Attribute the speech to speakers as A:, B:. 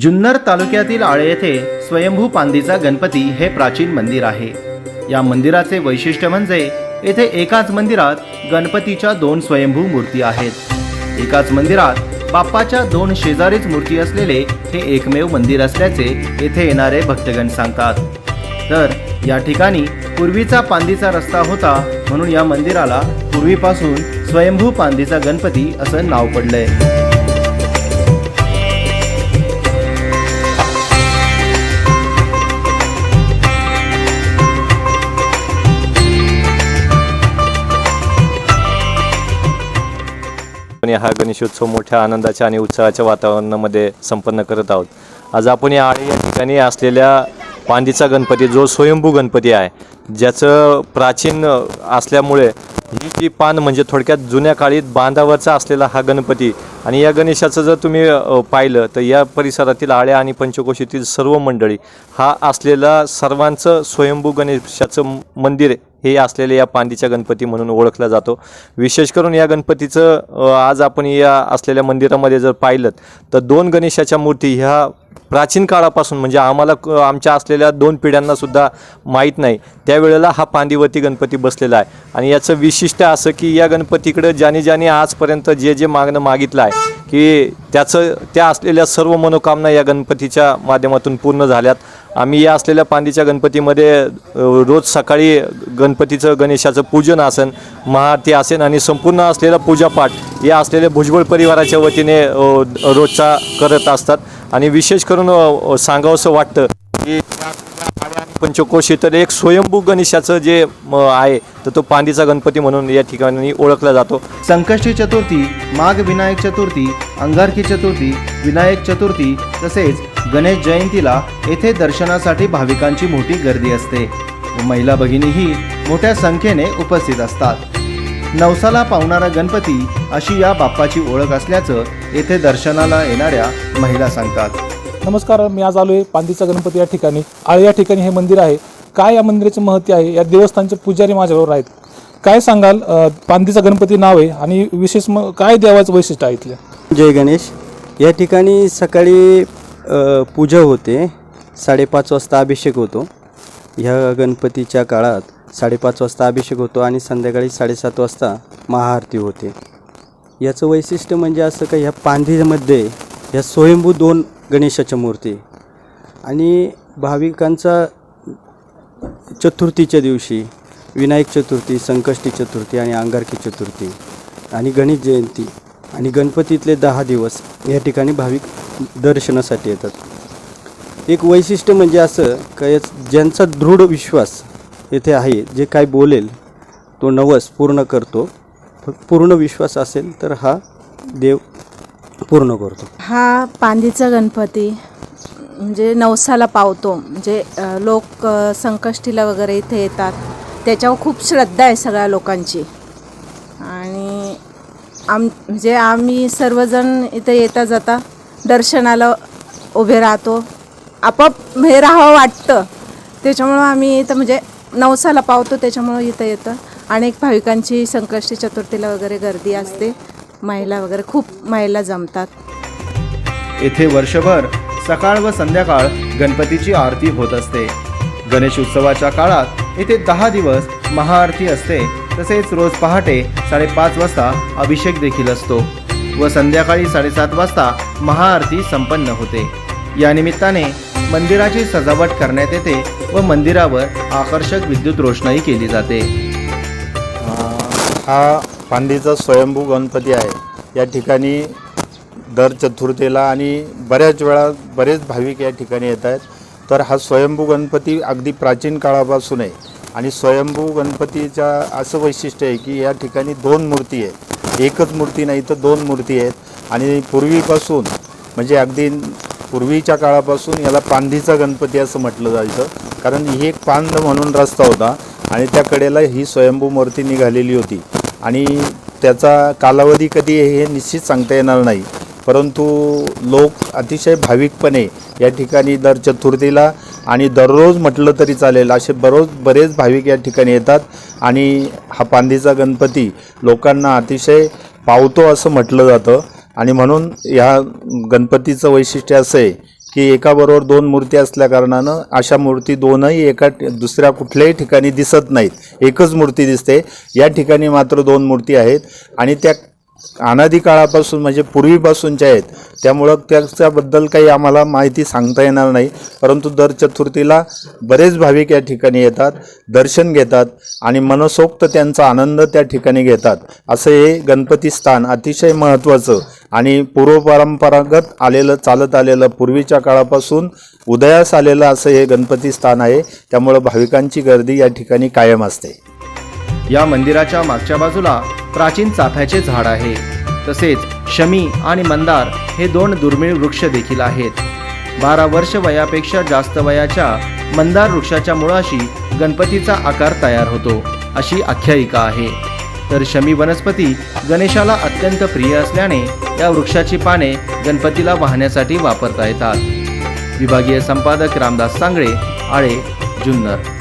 A: जुन्नर तालुक्यातील आळे येथे स्वयंभू पांदीचा गणपती हे प्राचीन मंदिर आहे. या मंदिराचे वैशिष्ट्य म्हणजे येथे एकाच मंदिरात गणपतीच्या दोन स्वयंभू मूर्ती आहेत. एकाच मंदिरात बाप्पाच्या दोन शेजारीच मूर्ती असलेले हे एकमेव मंदिर असल्याचे येथे येणारे भक्तगण सांगतात. तर या ठिकाणी पूर्वीचा पांदीचा रस्ता होता म्हणून या मंदिराला पूर्वीपासून स्वयंभू पांदीचा गणपती असं नाव पडलंय.
B: हा गणेशोत्सव मोठ्या आनंदाच्या आणि उत्साहाच्या वातावरणामध्ये संपन्न करत आहोत. आज आपण या आळे या ठिकाणी असलेल्या पांदीचा गणपती जो स्वयंभू गणपती आहे ज्याचं प्राचीन असल्यामुळे ही जी पान म्हणजे थोडक्यात जुन्या काळीत बांधावरचा असलेला हा गणपती आणि या गणेशाचं जर तुम्ही पाहिलं तर या परिसरातील आळ्या आणि पंचकोशीतील सर्व मंडळी हा असलेला सर्वांचं स्वयंभू गणेशाचं मंदिर हे असलेले या पांदीच्या गणपती म्हणून ओळखला जातो. विशेष करून या गणपतीचं आज आपण या असलेल्या मंदिरामध्ये जर पाहिलं तर दोन गणेशाच्या मूर्ती ह्या प्राचीन काळापासून म्हणजे आम्हाला क- आमच्या असलेल्या दोन पिढ्यांनासुद्धा माहीत नाही. त्यावेळेला हा पांदीवती गणपती बसलेला आहे. आणि याचं विशिष्ट असं की या गणपतीकडं ज्याने ज्याने आजपर्यंत जे जे मागणं मागितलं आहे की त्याचं त्या असलेल्या सर्व मनोकामना या गणपतीच्या माध्यमातून पूर्ण झाल्यात. आम्ही या असलेल्या पांदीच्या गणपतीमध्ये रोज सकाळी गणपतीचं गणेशाचं पूजन आसन महाआरती आसन आणि संपूर्ण असलेला पूजापाठ या असलेल्या भुजबळ परिवाराच्या वतीने रोजचा करत असतात. आणि विशेष करून सांगावंसं वाटतं की या असलेल्या आळ्या आणि पंचकोशी तर एक स्वयंभू गणेशाचं जे आहे तर तो पांडीचा गणपती म्हणून या ठिकाणी ओळखला जातो.
A: संकष्टी चतुर्थी माघ विनायक चतुर्थी अंगारकी चतुर्थी विनायक चतुर्थी तसेच गणेश जयंतीला येथे दर्शनासाठी भाविकांची मोठी गर्दी असते. महिला भगिनीही मोठ्या संख्येने उपस्थित असतात. नवसाला पावणारा गणपती अशी या बाप्पाची ओळख असल्याचं येथे दर्शनाला येणाऱ्या महिला सांगतात.
C: नमस्कार मी आज आलो आहे पांदीचा गणपती या ठिकाणी. आळे या ठिकाणी हे मंदिर आहे. काय या मंदिराचे महत्त्व आहे? या देवस्थानचे पुजारी माझ्याबरोबर आहेत. काय सांगाल पांदीचा गणपती नाव आहे आणि विशेष मग काय देवाचं वैशिष्ट्य आहे इथलं?
D: जय गणेश. या ठिकाणी सकाळी पूजा होते. साडेपाच वाजता अभिषेक होतो. ह्या गणपतीच्या काळात साडेपाच वाजता अभिषेक होतो आणि संध्याकाळी साडेसात वाजता महाआरती होते. याचं वैशिष्ट्य म्हणजे असं का ह्या पांधीमध्ये ह्या स्वयंभू दोन गणेशाच्या मूर्ती. आणि भाविकांचा चतुर्थीच्या दिवशी विनायक चतुर्थी संकष्टी चतुर्थी आणि अंगारकी चतुर्थी आणि गणेश जयंती आणि गणपतीतले दहा दिवस या ठिकाणी भाविक दर्शनासाठी येतात. एक वैशिष्ट्य म्हणजे असं का याच ज्यांचा दृढ विश्वास येथे आहे जे काय बोलेल तो नवस पूर्ण करतो. पूर्ण विश्वास असेल तर हा देव पूर्ण करतो.
E: हा पांदीचा गणपती म्हणजे नवसाला पावतो. म्हणजे लोक संकष्टीला वगैरे इथे येतात. त्याच्यावर खूप श्रद्धा आहे सगळ्या लोकांची. आणि आम म्हणजे आम्ही सर्वजण इथे येता जाता दर्शनाला उभे राहतो. आपोआप हे राहावं वाटतं. त्याच्यामुळं आम्ही इथं म्हणजे नवसाला पावतो त्याच्यामुळं इथं येतं. अनेक भाविकांची संकष्टी चतुर्थीला वगैरे गर्दी असते. महिला वगैरे खूप महिला जमतात.
A: येथे वर्षभर सकाळ व संध्याकाळ गणपतीची आरती होत असते. गणेश उत्सवाच्या काळात येथे दहा दिवस महाआरती असते. तसेच रोज पहाटे साडेपाच वाजता अभिषेक देखील असतो व संध्याकाळी साडेसात वाजता महाआरती संपन्न होते. या निमित्ताने मंदिराची सजावट करण्यात येते व मंदिरावर आकर्षक विद्युत रोषणाई केली जाते.
F: हा फांदीचा स्वयंभू गणपती आहे. या ठिकाणी दर चतुर्थीला आणि बऱ्याच वेळा बरेच भाविक या ठिकाणी येत आहेत. तर हा स्वयंभू गणपती अगदी प्राचीन काळापासून आहे आणि स्वयंभू गणपतीच्या असं वैशिष्ट्य आहे की या ठिकाणी दोन मूर्ती आहेत. एकच मूर्ती नाही तर दोन मूर्ती आहेत. आणि पूर्वीपासून म्हणजे अगदी पूर्वीच्या काळापासून याला पांधीचा गणपती असं म्हटलं जायचं. कारण ही एक पांध म्हणून रस्ता होता आणि त्या कडेला ही स्वयंभू मूर्ती निघालेली होती. आणि त्याचा कालावधी कधी हे निश्चित सांगता येणार नाही. परंतु लोक अतिशय भाविकपणे या ठिकाणी दर चतुर्थीला आणि दररोज म्हटलं तरी चालेल असे बरोच बरेच भाविक या ठिकाणी येतात. आणि हा पांदीचा गणपती लोकांना अतिशय पावतो असं म्हटलं जातं. आणि म्हणून या गणपतीचं वैशिष्ट्य असं आहे की एकाबरोबर दोन मूर्ती असल्याकारणानं अशा मूर्ती दोनही एका दुसऱ्या कुठल्याही ठिकाणी दिसत नाहीत. एकच मूर्ती दिसते. या ठिकाणी मात्र दोन मूर्ती आहेत आणि त्या अनादी काळापासून म्हणजे पूर्वीपासूनच्या आहेत. त्यामुळं त्याच्याबद्दल काही आम्हाला माहिती सांगता येणार नाही. परंतु दर चतुर्थीला बरेच भाविक या ठिकाणी येतात दर्शन घेतात आणि मनसोक्त त्यांचा आनंद त्या ठिकाणी घेतात. असं हे गणपती स्थान अतिशय महत्त्वाचं आणि पूर्वपरंपरागत आलेलं चालत आलेलं पूर्वीच्या काळापासून उदयास आलेलं असं हे गणपती स्थान आहे. त्यामुळं भाविकांची गर्दी या ठिकाणी कायम असते.
A: या मंदिराच्या मागच्या बाजूला प्राचीन चाफ्याचे झाड आहे. तसेच शमी आणि मंदार हे दोन दुर्मिळ वृक्ष देखील आहेत. बारा वर्ष वयापेक्षा जास्त वयाच्या मंदार वृक्षाच्या मुळाशी गणपतीचा आकार तयार होतो अशी आख्यायिका आहे. तर शमी वनस्पती गणेशाला अत्यंत प्रिय असल्याने या वृक्षाची पाने गणपतीला वाहण्यासाठी वापरता येतात. विभागीय संपादक रामदास सांगळे आळे जुन्नर.